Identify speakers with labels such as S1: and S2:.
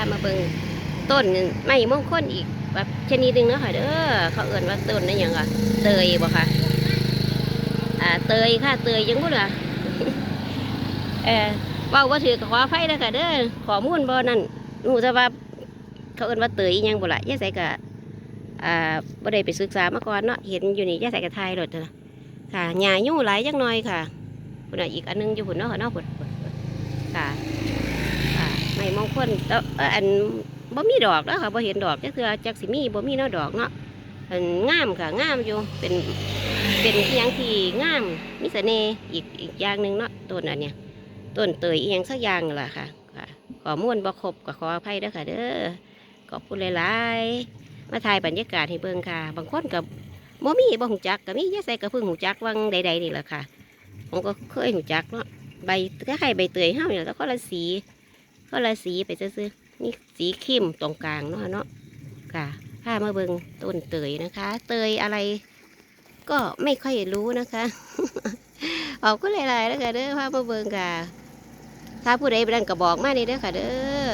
S1: ามาเบิ่งต้นไม้มงคลอีกแบบชนิดหนึ่งเนาะค่ะเด้อเขาเอื่นว่าต้นนั่นยังอะเตยบ่ค่ะอ่าเตยค่ะเตยยังบ่ล่ะเออเว้าบ่ถือก็ขออภัยเด้อค่ะเด้อขอมูลบ่นั่นรู้แต่ว่าเขาเอิ้นว่าเตยยังบ่ล่ะยายใส่ก็อ่าบ่ได้ไปศึกษามาก่อนเนาะเห็นอยู่นี่ยายใส่ก็ทยรถเด้อค่ะหญ้ายุ่งหลายจังหน่อยค่ะพุ่นน่ะอีกอันหนึงอยู่พุ่นเนาะค่ะเนาะพุ่นค่ะ มงคลแล้วเอ่ออันบ่มีดอกแล้วค่ะบ่เห็นดอกจักเทือจักสิมีบ่มีเนาะดอกเนาะอันงามค่ะงามอยู่เป็นเป็นอีหยังที่งามมีเน่อีกอีกอย่างหนึ่งเนาะต้นอันเนี้ยต้นเตยอีหยังสักอย่างนั่นล่ะค่ะค่ะขอมูลบ่ครบก็ขออภัยด้อค่ะ เด้อขอบคุณหลายๆมาถ่ายบรรยากาศให้เบิ่งค่ะ บางคนกับบ่มีบ่หูจักก็มีแย่ใส่กระพึ่งหูจักวังใดๆนี่แหละค่ะผมก็เคยหูจักเนาะใบคล้ายๆใบเตยเฮาเนี่ยแล้วก็ละสี ก็ละสีไปซื้อนี่สีเข้มตรงกลางเนาะเนาะค่ะพามาเบิงต้นเตยนะคะ เตยอะไรก็ไม่ค่อยรู้นะคะออกก็หลายๆแล้วค่ะเด้อผ้ามาเบิงค่ะ ถ้าผู้ใดไปนั่นก็บอกมานี่เด้อค่ะเด้อ